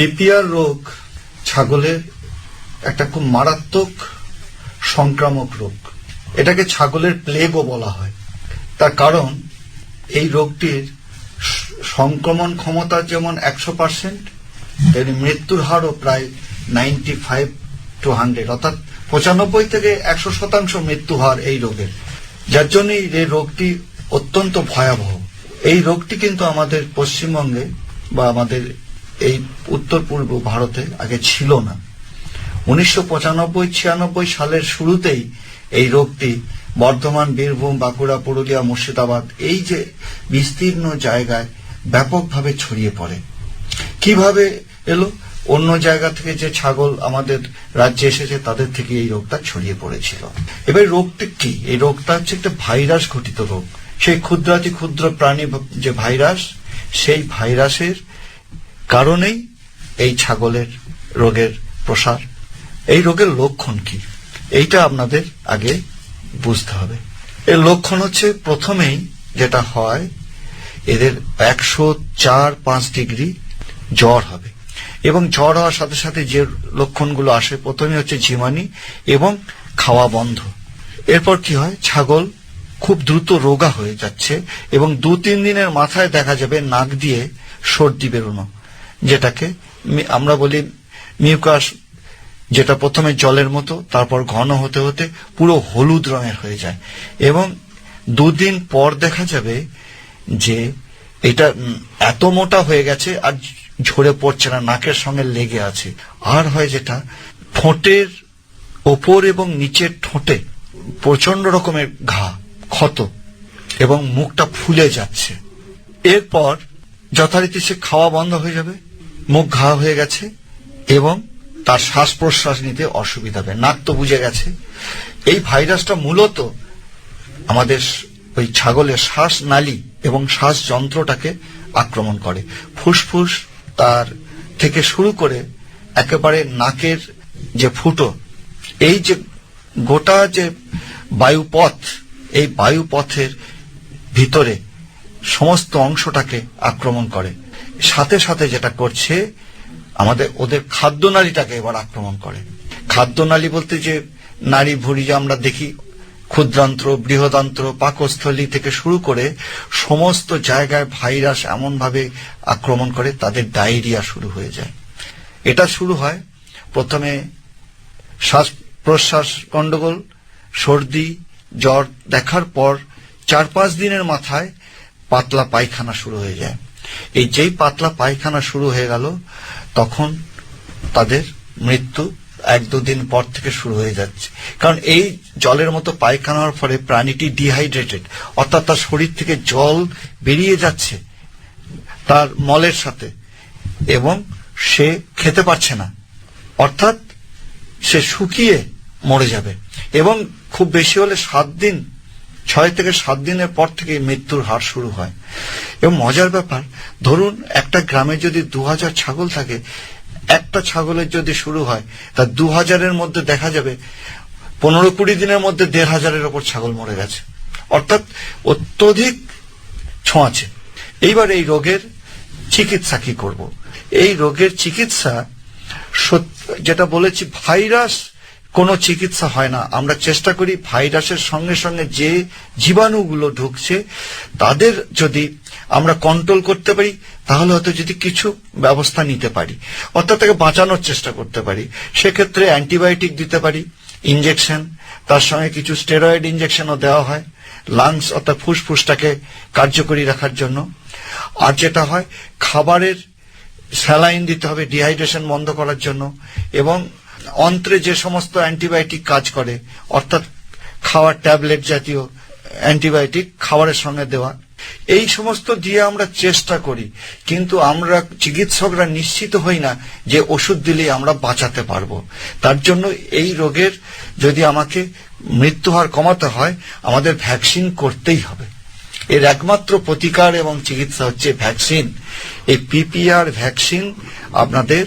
PPR রোগ ছাগলের একটা খুব মারাত্মক সংক্রামক রোগ। এটাকে ছাগলের প্লেগও বলা হয়। তার কারণ, এই রোগটির সংক্রমণ ক্ষমতা যেমন একশো পার্সেন্ট, তেমনি মৃত্যুর হারও প্রায় নাইনটি ফাইভ টু হান্ড্রেড, অর্থাৎ পঁচানব্বই থেকে একশো শতাংশ মৃত্যু হার এই রোগের। যার জন্যই এই রোগটি অত্যন্ত ভয়াবহ। এই রোগটি কিন্তু আমাদের পশ্চিমবঙ্গে বা আমাদের এই উত্তর পূর্ব ভারতে আগে ছিল না। উনিশশো পঁচানব্বই, ছিয়ানব্বই সালের শুরুতেই এই রোগটি বর্ধমান, বীরভূম, বাঁকুড়া, পুরুলিয়া, মুর্শিদাবাদ এই যে বিস্তীর্ণ জায়গায় ব্যাপকভাবে ছড়িয়ে পড়ে। কীভাবে এলো? অন্য জায়গা থেকে যে ছাগল আমাদের রাজ্যে এসেছে, তাদের থেকে এই রোগটা ছড়িয়ে পড়েছিল। এবার রোগটি কি? এই রোগটা হচ্ছে একটা ভাইরাস ঘটিত রোগ। সেই ক্ষুদ্রাতি ক্ষুদ্র প্রাণী যে ভাইরাস, সেই ভাইরাসের কারণেই এই ছাগলের রোগের প্রসার। এই রোগের লক্ষণ কি? এইটা আপনাদের আগে বুঝতে হবে। এর লক্ষণ হচ্ছে প্রথমেই যেটা হয়, এদের একশো চার পাঁচ ডিগ্রি জ্বর হবে। এবং জ্বর হওয়ার সাথে সাথে যে লক্ষণগুলো আসে প্রথমে হচ্ছে ঝিমানি এবং খাওয়া বন্ধ। এরপর কি হয়? ছাগল খুব দ্রুত রোগা হয়ে যাচ্ছে এবং দু তিন দিনের মাথায় দেখা যাবে নাক দিয়ে সর্দি বেরোনো। যেটাকে আমরা বলি মিউকাস, যেটা প্রথমে জলের মতো, তারপর ঘন হতে হতে পুরো হলুদ রঙের হয়ে যায়। এবং দুদিন পর দেখা যাবে যে এটা এত মোটা হয়ে গেছে আর ঝরে পড়ছে না, নাকের সঙ্গে লেগে আছে। আর হয় যেটা, ঠোঁটের ওপর এবং নিচের ঠোঁটে প্রচণ্ড রকমের ঘা, ক্ষত এবং মুখটা ফুলে যাচ্ছে। এরপর যথারীতি সে খাওয়া বন্ধ হয়ে যাবে। মুখ ঘা হয়ে গেছে এবং তার শ্বাস প্রশ্বাস নিতে অসুবিধা হবে। নাক তো বুঝে গেছে। এই ভাইরাসটা মূলত আমাদের ওই ছাগলের শ্বাস নালী এবং শ্বাস যন্ত্রটাকে আক্রমণ করে। ফুসফুস তার থেকে শুরু করে একেবারে নাকের যে ফুটো, এই যে গোটা যে বায়ুপথ, এই বায়ুপথের ভিতরে সমস্ত অংশটাকে আক্রমণ করে। সাথে সাথে যেটা করছে, আমাদের, ওদের খাদ্যনালীটাকে এবার আক্রমণ করে। খাদ্যনালী বলতে যে নারী ভুঁড়ি যে আমরা দেখি, ক্ষুদ্রান্ত্র, বৃহদান্ত্র, পাকস্থলী থেকে শুরু করে সমস্ত জায়গায় ভাইরাস এমনভাবে আক্রমণ করে, তাদের ডায়রিয়া শুরু হয়ে যায়। এটা শুরু হয় প্রথমে শ্বাস প্রশ্বাস গন্ডগোল, সর্দি, জ্বর দেখার পর চার পাঁচ দিনের মাথায় পাতলা পায়খানা শুরু হয়ে যায়। এই যেই পাতলা পায়খানা শুরু হয়ে গেল, তখন তাদের মৃত্যু এক দুদিন পর থেকে শুরু হয়ে যাচ্ছে। কারণ এই জলের মতো পায়খানা হওয়ার ফলে প্রাণীটি ডিহাইড্রেটেড অর্থাৎ তার শরীর থেকে জল বেরিয়ে যাচ্ছে তার মলের সাথে, এবং সে খেতে পারছে না। অর্থাৎ সে শুকিয়ে মরে যাবে। এবং খুব বেশি হলে সাত দিন ছয় থেকে সাত দিনের পর থেকে মৃত্যুর হার শুরু হয়। এবং মজার ব্যাপার, ধরুন একটা গ্রামে যদি দু হাজার ছাগল থাকে, একটা ছাগলের যদি শুরু হয়, তা দু হাজারের মধ্যে দেখা যাবে পনেরো কুড়ি দিনের মধ্যে দেড় হাজারের ওপর ছাগল মরে গেছে। অর্থাৎ অত্যধিক ছোঁয়াচে এইবার এই রোগের চিকিৎসা কি করব? এই রোগের চিকিৎসা যেটা বলেছি, ভাইরাস কোনো চিকিৎসা হয় না। আমরা চেষ্টা করি ভাইরাসের সঙ্গে সঙ্গে যে জীবাণুগুলো ঢুকছে, তাদের যদি আমরা কন্ট্রোল করতে পারি, তাহলে হয়তো যদি কিছু ব্যবস্থা নিতে পারি। অর্থাৎ তাকে বাঁচানোর চেষ্টা করতে পারি। সেক্ষেত্রে অ্যান্টিবায়োটিক দিতে পারি ইঞ্জেকশন তার সঙ্গে কিছু স্টেরয়েড ইঞ্জেকশনও দেওয়া হয় লাংস অর্থাৎ ফুসফুসটাকে কার্যকরী রাখার জন্য। আর যেটা হয়, খাবারের স্যালাইন দিতে হবে ডিহাইড্রেশন বন্ধ করার জন্য। এবং অন্ত্রে যে সমস্ত অ্যান্টিবায়োটিক কাজ করে, অর্থাৎ খাওয়ার ট্যাবলেট জাতীয় অ্যান্টিবায়োটিক খাবারের সঙ্গে দেওয়া, এই সমস্ত দিয়ে আমরা চেষ্টা করি, কিন্তু আমরা চিকিৎসকরা নিশ্চিত হই না যে ওষুধ দিলেই আমরা বাঁচাতে পারব। তার জন্য এই রোগের যদি আমাকে মৃত্যুহার কমাতে হয়, আমাদের ভ্যাকসিন করতেই হবে। এর একমাত্র প্রতিকার এবং চিকিৎসা হচ্ছে ভ্যাকসিন। এই পিপিআর ভ্যাকসিন আপনাদের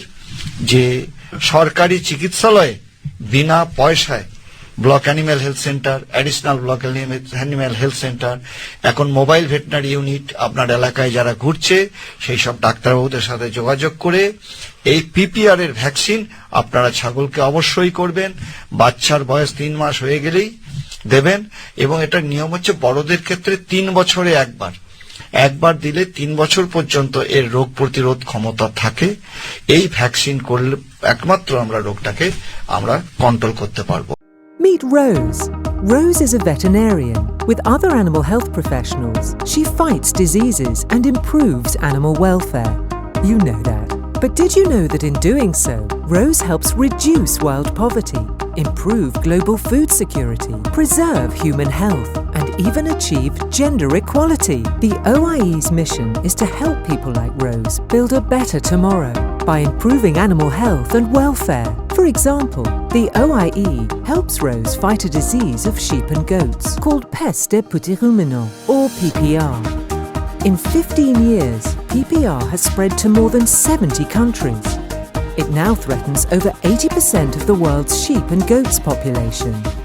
যে সরকারি চিকিৎসালয়ে বিনা পয়সায় block animal health centre, additional block animal health centre, এখন মোবাইল ভেটেনারি ইউনিট আপনার এলাকায় যারা ঘুরছে, সেই সব ডাক্তারবাবুদের সাথে যোগাযোগ করে এই পিপিআর এর ভ্যাকসিন আপনারা ছাগলকে অবশ্যই করবেন, বাচ্চার বয়স তিন মাস হয়ে গেলেই দেবেন এবং এটার নিয়ম হচ্ছে বড়দের ক্ষেত্রে তিন বছরে একবার। একবার দিলে তিন বছর পর্যন্ত এর রোগ প্রতিরোধ ক্ষমতা থাকে। এই ভ্যাকসিন করলে একমাত্র আমরা রোগটাকে আমরা কন্ট্রোল করতে পারবো Meet Rose. Rose is a veterinarian. With other animal health professionals, she fights diseases and improves animal welfare. You know that. But did you know that in doing so, Rose helps reduce world poverty, improve global food security, preserve human health, and even achieve gender equality? The OIE's mission is to help people like Rose build a better tomorrow by improving animal health and welfare. For example, the OIE helps Rose fight a disease of sheep and goats called peste or PPR. In 15 years, PPR has spread to more than 70 countries. It now threatens over 80% of the world's sheep and goats population.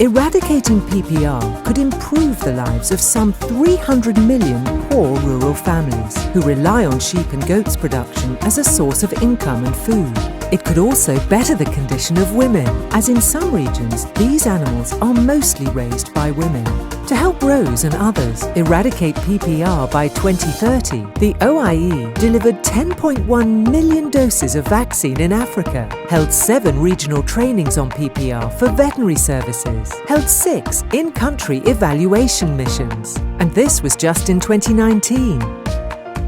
Eradicating PPR could improve the lives of some 300 million poor rural families who rely on sheep and goats production as a source of income and food. It could also better the condition of women, as in some regions these animals are mostly raised by women. To help Rose and others eradicate PPR by 2030, the OIE delivered 10.1 million doses of vaccine in Africa, held seven regional trainings on PPR for veterinary services, held six in country evaluation missions. And this was just in 2019.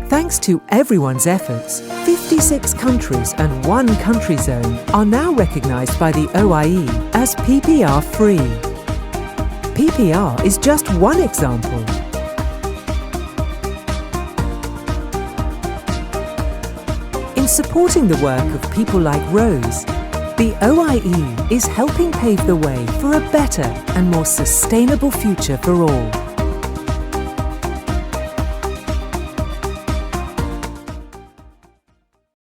Thanks to everyone's efforts, 56 countries and one country zone are now recognized by the OIE as PPR free. PPR is just one example. In supporting the work of people like Rose, the OIE is helping pave the way for a better and more sustainable future for all.